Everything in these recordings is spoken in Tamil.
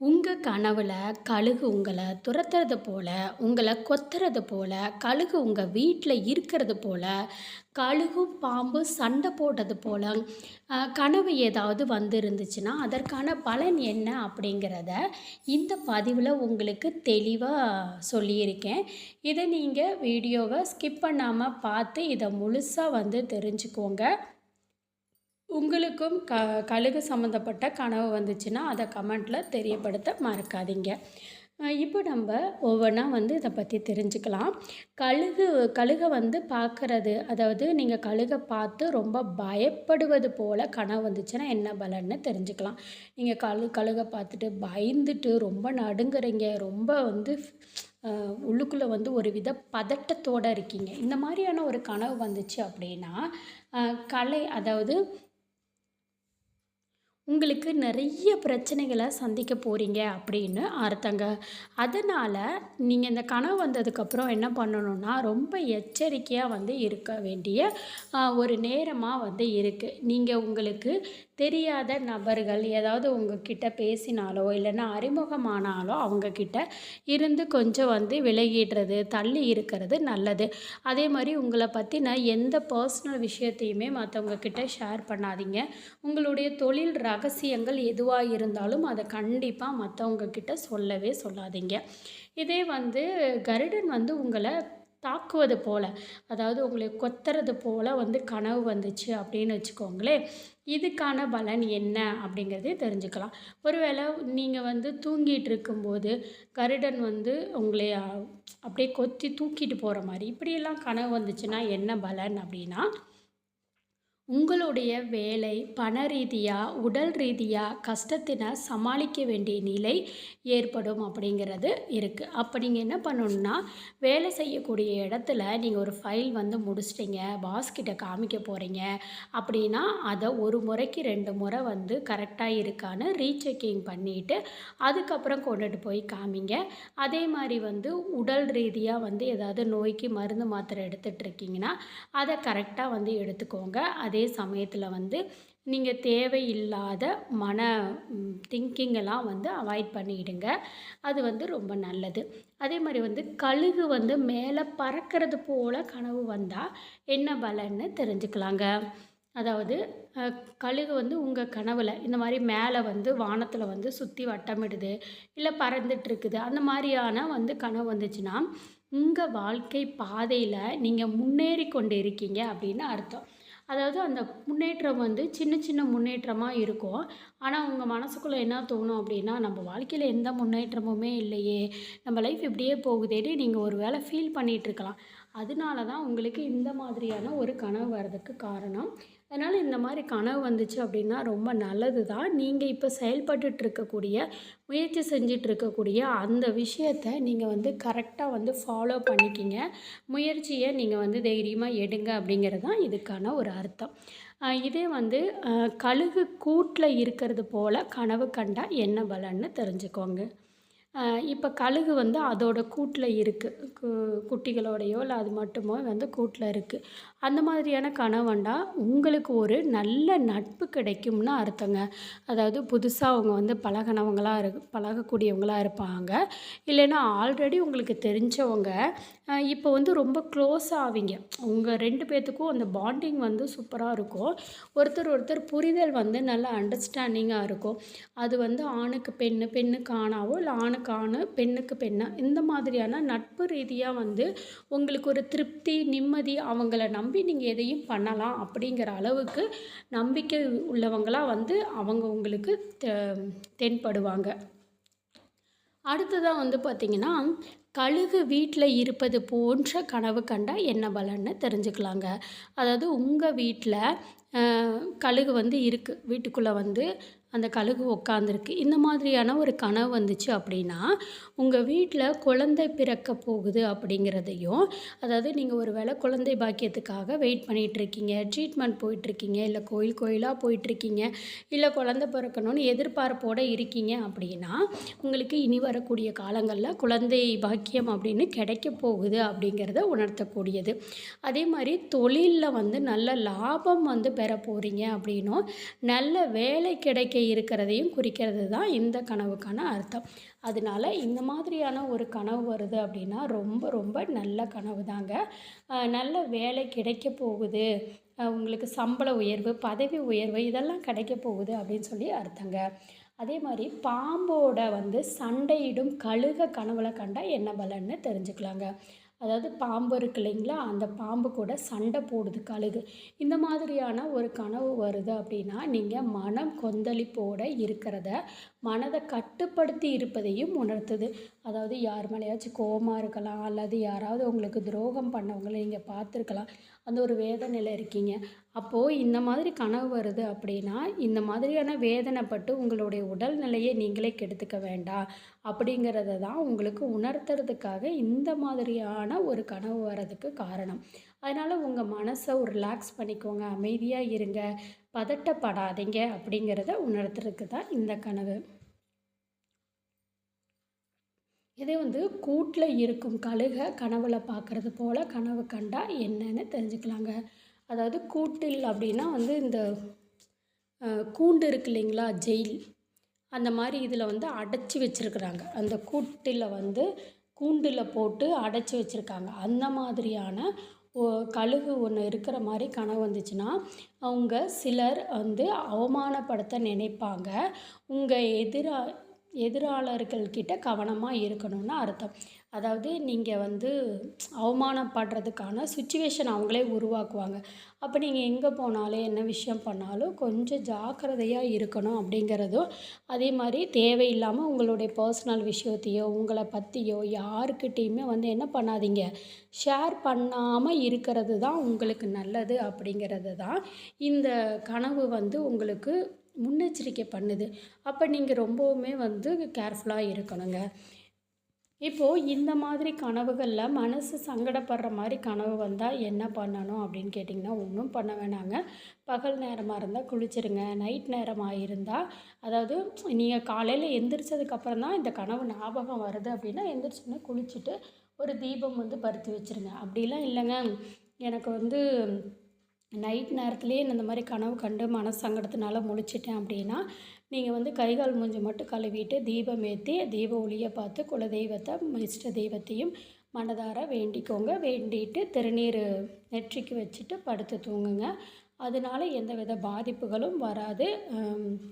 உங்கள் கனவுல கழுகு உங்களை துரத்துறது போல உங்களை கொத்துறது போல கழுகு உங்கள் வீட்டில் இருக்கிறது போல கழுகும் பாம்பு சண்டை போடுறது போல கனவு ஏதாவது வந்து இருந்துச்சுன்னா அதற்கான பலன் என்ன அப்படிங்கிறத இந்த பதிவில் உங்களுக்கு தெளிவாக சொல்லியிருக்கேன். இதை நீங்கள் வீடியோவை ஸ்கிப் பண்ணாமல் பார்த்து இதை முழுசாக வந்து தெரிஞ்சுக்கோங்க. உங்களுக்கும் க கழுகு சம்மந்தப்பட்ட கனவு வந்துச்சுன்னா அதை கமெண்ட்டில் தெரியப்படுத்த மறக்காதீங்க. இப்போ நம்ம ஒவ்வொன்றா வந்து இதை பற்றி தெரிஞ்சுக்கலாம். கழுகு கழுகை வந்து பார்க்குறது அதாவது நீங்கள் கழுகை பார்த்து ரொம்ப பயப்படுவது போல் கனவு வந்துச்சுன்னா என்ன பலன்னு தெரிஞ்சுக்கலாம். நீங்கள் கழு கழுகை பார்த்துட்டு பயந்துட்டு ரொம்ப நடுங்குறீங்க ரொம்ப வந்து உள்ளுக்குள்ளே வந்து ஒரு வித பதட்டத்தோடு இருக்கீங்க. இந்த மாதிரியான ஒரு கனவு வந்துச்சு அப்படின்னா கலை அதாவது உங்களுக்கு நிறைய பிரச்சனைகளை சந்திக்க போகிறீங்க அப்படின்னு அர்த்தங்க. அதனால் நீங்கள் இந்த கனவு வந்ததுக்கப்புறம் என்ன பண்ணணும்னா ரொம்ப எச்சரிக்கையாக வந்து இருக்க வேண்டிய ஒரு நேரமாக வந்து இருக்குது நீங்கள் உங்களுக்கு தெரியாத நபர்கள் ஏதாவது உங்ககிட்ட பேசினாலோ இல்லைன்னா அறிமுகமானாலோ அவங்கக்கிட்ட இருந்து கொஞ்சம் வந்து விலகிடுறது தள்ளி இருக்கிறது நல்லது. அதே மாதிரி உங்களை பற்றின எந்த பர்சனல் விஷயத்தையுமே மற்றவங்கக்கிட்ட ஷேர் பண்ணாதீங்க. உங்களுடைய தொழில் ரகசியங்கள் எதுவாக இருந்தாலும் அதை கண்டிப்பாக மற்றவங்க கிட்ட சொல்லவே சொல்லாதீங்க. இதே வந்து கருடன் வந்து உங்களை தாக்குவது போல் அதாவது உங்களை கொத்துறது போல் வந்து கனவு வந்துச்சு அப்படின்னு வச்சுக்கோங்களேன். இதுக்கான பலன் என்ன அப்படிங்கிறதே தெரிஞ்சுக்கலாம். ஒருவேளை நீங்கள் வந்து தூங்கிட்டு இருக்கும்போது கருடன் வந்து உங்களை அப்படியே கொத்தி தூக்கிட்டு போகிற மாதிரி இப்படியெல்லாம் கனவு வந்துச்சுன்னா என்ன பலன் அப்படின்னா உங்களுடைய வேலை பண ரீதியாக உடல் ரீதியாக கஷ்டத்தினை சமாளிக்க வேண்டிய நிலை ஏற்படும் அப்படிங்கிறது இருக்குது அப்போ நீங்கள் என்ன பண்ணணும்னா வேலை செய்யக்கூடிய இடத்துல நீங்கள் ஒரு ஃபைல் வந்து முடிச்சிட்டிங்க பாஸ் கிட்ட காமிக்க போகிறீங்க அப்படின்னா அதை ஒரு முறைக்கு ரெண்டு முறை வந்து கரெக்டாக இருக்கான்னு ரீசெக்கிங் பண்ணிவிட்டு அதுக்கப்புறம் கொண்டுட்டு போய் காமிங்க. அதே மாதிரி வந்து உடல் ரீதியாக வந்து ஏதாவது நோய்க்கு மருந்து மாத்திரை எடுத்துகிட்டு இருக்கீங்கன்னா அதை கரெக்டாக வந்து எடுத்துக்கோங்க. அது அதே சமயத்தில் வந்து நீங்கள் தேவையில்லாத மன திங்கிங்கெல்லாம் வந்து அவாய்ட் பண்ணிடுங்க. அது வந்து ரொம்ப நல்லது. அதே மாதிரி வந்து கழுகு வந்து மேலே பறக்கிறது போல் கனவு வந்தால் என்ன பலன்னு தெரிஞ்சுக்கலாங்க. அதாவது கழுகு வந்து உங்கள் கனவில் இந்த மாதிரி மேலே வந்து வானத்தில் வந்து சுற்றி வட்டமிடுது இல்லை பறந்துட்டுருக்குது அந்த மாதிரியான வந்து கனவு வந்துச்சுன்னா உங்கள் வாழ்க்கை பாதையில் நீங்கள் முன்னேறி கொண்டு இருக்கீங்க அப்படின்னு அர்த்தம். அதாவது அந்த முன்னேற்றம் வந்து சின்ன சின்ன முன்னேற்றமாக இருக்கும். ஆனால் உங்கள் மனசுக்குள்ளே என்ன தோணும் அப்படின்னா நம்ம வாழ்க்கையில் எந்த முன்னேற்றமுமே இல்லையே. நம்ம லைஃப் இப்படியே போகுதேன்னு நீங்கள் ஒரு வேளை ஃபீல் பண்ணிகிட்டு இருக்கலாம். அதனால தான் உங்களுக்கு இந்த மாதிரியான ஒரு கனவு வர்றதுக்கு காரணம். அதனால் இந்த மாதிரி கனவு வந்துச்சு அப்படின்னா ரொம்ப நல்லது தான் நீங்கள் இப்போ செயல்பட்டுட்டு இருக்கக்கூடிய முயற்சி செஞ்சிட்டு இருக்கக்கூடிய அந்த விஷயத்தை நீங்கள் வந்து கரெக்டாக வந்து ஃபாலோ பண்ணிக்கிங்க. முயற்சியை நீங்கள் வந்து தைரியமாக எடுங்க அப்படிங்கிறது தான் இதுக்கான ஒரு அர்த்தம். இதே வந்து கழுகு கூட்டில் இருக்கிறது போல் கனவு கண்டால் என்ன பலன்னு தெரிஞ்சுக்கோங்க. இப்போ கழுகு வந்து அதோட கூட்டில் இருக்குது கு குட்டிகளோடையோ இல்லை அது மட்டுமோ வந்து கூட்டில் இருக்குது அந்த மாதிரியான கணவன்டா உங்களுக்கு ஒரு நல்ல நட்பு கிடைக்கும்னு அர்த்தங்க. அதாவது புதுசாக அவங்க வந்து பழகினவங்களாக இரு பழகக்கூடியவங்களாக இருப்பாங்க. இல்லைன்னா ஆல்ரெடி உங்களுக்கு தெரிஞ்சவங்க. இப்போ வந்து ரொம்ப க்ளோஸ் ஆவீங்க. உங்கள் ரெண்டு பேர்த்துக்கும் அந்த பாண்டிங் வந்து சூப்பராக இருக்கும். ஒருத்தர் ஒருத்தர் புரிதல் வந்து நல்ல அண்டர்ஸ்டாண்டிங்காக இருக்கும். அது வந்து ஆணுக்கு பெண்ணு பெண்ணுக்கு ஆணாவோ இல்லை ஆணுக்கு ஆணு பெண்ணுக்கு பெண்ணா இந்த மாதிரியான நட்பு ரீதியாக வந்து உங்களுக்கு ஒரு திருப்தி நிம்மதி அவங்கள நம்பி நீங்கள் எதையும் பண்ணலாம் அப்படிங்கிற அளவுக்கு நம்பிக்கை உள்ளவங்களாக வந்து அவங்க உங்களுக்கு தெ- தென்படுவாங்க. அடுத்ததாக வந்து பார்த்திங்கன்னா கழுகு வீட்டில் இருப்பது போன்ற கனவு கண்டால் என்ன பலன்னு தெரிஞ்சுக்கலாங்க. அதாவது உங்கள் வீட்டில் கழுகு வந்து இருக்குது வீட்டுக்குள்ளே வந்து அந்த கழுகு உட்காந்துருக்கு இந்த மாதிரியான ஒரு கனவு வந்துச்சு அப்படின்னா உங்கள் வீட்டில் குழந்தை பிறக்க போகுது அப்படிங்கிறதையும் அதாவது நீங்கள் ஒரு வேளை குழந்தை பாக்கியத்துக்காக வெயிட் பண்ணிகிட்ருக்கீங்க ட்ரீட்மெண்ட் போயிட்டுருக்கீங்க இல்லை கோயில் கோயிலாக போயிட்டுருக்கீங்க இல்லை குழந்தை பிறக்கணும்னு எதிர்பார்ப்போடு இருக்கீங்க அப்படின்னா உங்களுக்கு இனி வரக்கூடிய காலங்களில் குழந்தை பாக்கியம் அப்படின்னு கிடைக்க போகுது அப்படிங்கிறத உணர்த்தக்கூடியது. அதே மாதிரி தொழிலில் வந்து நல்ல லாபம் வந்து பெற போகிறீங்க அப்படின்னும் நல்ல வேலை கிடைக்க இருக்கிறதையும் குறிக்கிறது தான் இந்த கனவுக்கான அர்த்தம். அதனால இந்த மாதிரியான ஒரு கனவு வருது அப்படின்னா ரொம்ப ரொம்ப நல்ல கனவு தாங்க நல்ல வேலை கிடைக்க போகுது. உங்களுக்கு சம்பள உயர்வு பதவி உயர்வு இதெல்லாம் கிடைக்க போகுது அப்படின்னு சொல்லி அர்த்தங்க. அதே மாதிரி பாம்போட வந்து சண்டையிடும் கழுக கனவுல கண்டால் என்ன பலன்னு தெரிஞ்சுக்கலாங்க. அதாவது பாம்பு இருக்கு இல்லைங்களா? அந்த பாம்பு கூட சண்டை போடுது கழுகு. இந்த மாதிரியான ஒரு கனவு வருது அப்படின்னா நீங்கள் மனம் கொந்தளிப்போடு இருக்கிறத மனதை கட்டுப்படுத்தி இருப்பதையும் உணர்த்துது. அதாவது யார் மேலேயாச்சும் கோபமாக இருக்கலாம் அல்லது யாராவது உங்களுக்கு துரோகம் பண்ணவங்களை நீங்கள் பார்த்துருக்கலாம். அந்த ஒரு வேதனையில் இருக்கீங்க. அப்போது இந்த மாதிரி கனவு வருது அப்படின்னா இந்த மாதிரியான வேதனைப்பட்டு உங்களுடைய உடல்நிலையை நீங்களே கெடுத்துக்க வேண்டாம் அப்படிங்கிறத தான் உங்களுக்கு உணர்த்துறதுக்காக இந்த மாதிரியான ஒரு கனவு வர்றதுக்கு காரணம். அதனால் உங்கள் மனசை ஒரு ரிலாக்ஸ் பண்ணிக்கோங்க அமைதியாக இருங்க பதட்டப்படாதீங்க அப்படிங்கிறத உணர்த்துறதுக்கு தான் இந்த கனவு. இதே வந்து கூட்டில் இருக்கும் கழுகை கனவுல பார்க்குறது போல் கனவு கண்டால் என்னன்னு தெரிஞ்சுக்கலாங்க. அதாவது கூட்டில் அப்படின்னா வந்து இந்த கூண்டு இருக்கு இல்லைங்களா ஜெயில். அந்த மாதிரி இதில் வந்து அடைச்சி வச்சுருக்குறாங்க. அந்த கூட்டில் வந்து கூண்டில் போட்டு அடைச்சி வச்சுருக்காங்க. அந்த மாதிரியான கழுகு ஒன்று இருக்கிற மாதிரி கனவு வந்துச்சுன்னா அவங்க சிலர் வந்து அவமானப்படுத்த நினைப்பாங்க. உங்கள் எதிராக எதிராளர்கள்கிட்ட கவனமாக இருக்கணும்னு அர்த்தம். அதாவது நீங்கள் வந்து அவமானப்படுறதுக்கான சுச்சுவேஷன் அவங்களே உருவாக்குவாங்க. அப்போ நீங்கள் எங்கே போனாலும் என்ன விஷயம் பண்ணாலும் கொஞ்சம் ஜாக்கிரதையாக இருக்கணும் அப்படிங்கிறதும் அதே மாதிரி தேவையில்லாமல் உங்களுடைய பர்சனல் விஷயத்தையோ உங்களை பற்றியோ யாருக்கிட்டேயுமே வந்து என்ன பண்ணாதீங்க. ஷேர் பண்ணாமல் இருக்கிறது தான் உங்களுக்கு நல்லது அப்படிங்கிறது தான். இந்த கனவு வந்து உங்களுக்கு முன்னெச்சரிக்கை பண்ணுது. அப்போ நீங்கள் ரொம்பவுமே வந்து கேர்ஃபுல்லாக இருக்கணுங்க. இப்போது இந்த மாதிரி கனவுகளில் மனசு சங்கடப்படுற மாதிரி கனவு வந்தால் என்ன பண்ணணும் அப்படின்னு கேட்டிங்கன்னா ஒன்றும் பண்ண வேணாங்க. பகல் நேரமாக இருந்தால் குளிச்சிருங்க. நைட் நேரமாக இருந்தால் அதாவது நீங்கள் காலையில் எந்திரிச்சதுக்கப்புறம் தான் இந்த கனவு ஞாபகம் வருது அப்படின்னா எந்திரிச்சோன்னே குளிச்சுட்டு ஒரு தீபம் வந்து பருத்தி வச்சுருங்க. அப்படிலாம் இல்லைங்க. எனக்கு வந்து நைட் நேரத்துலேயே இந்த மாதிரி கனவு கண்டு மனசங்கடத்தினால முழிச்சிட்டேன் அப்படின்னா நீங்கள் வந்து கை கால் மூஞ்சி மட்டும் கழுவிட்டு தீபம் ஏற்றி தீப ஒளியை பார்த்து குலதெய்வத்தை இஷ்ட தெய்வத்தையும் மனதார வேண்டிக்கோங்க. வேண்டிட்டு திருநீர் நெற்றிக்கு வச்சுட்டு படுத்து தூங்குங்க. அதனால எந்த வித பாதிப்புகளும் வராது.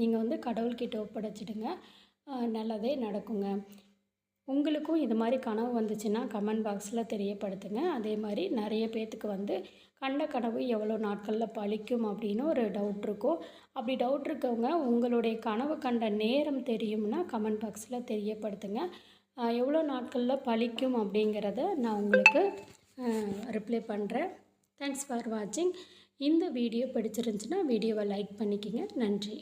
நீங்கள் வந்து கடவுள்கிட்ட ஒப்படைச்சிடுங்க. நல்லதே நடக்குங்க. உங்களுக்கும் இது மாதிரி கனவு வந்துச்சுன்னா கமெண்ட் பாக்ஸில் தெரியப்படுத்துங்க. அதே மாதிரி நிறைய பேர்த்துக்கு வந்து கண்ட கனவு எவ்வளோ நாட்களில் பழிக்கும் அப்படின்னு ஒரு டவுட் இருக்கும். அப்படி டவுட் இருக்கவங்க உங்களுடைய கனவு கண்ட நேரம் தெரியும்னா கமெண்ட் பாக்ஸில் தெரியப்படுத்துங்க. எவ்வளோ நாட்களில் பழிக்கும் அப்படிங்கிறத நான் உங்களுக்கு ரிப்ளை பண்ணுறேன் தேங்க்ஸ் ஃபார் வாட்சிங் இந்த வீடியோ பிடிச்சிருந்துச்சின்னா வீடியோவை லைக் பண்ணிக்கிங்க. நன்றி.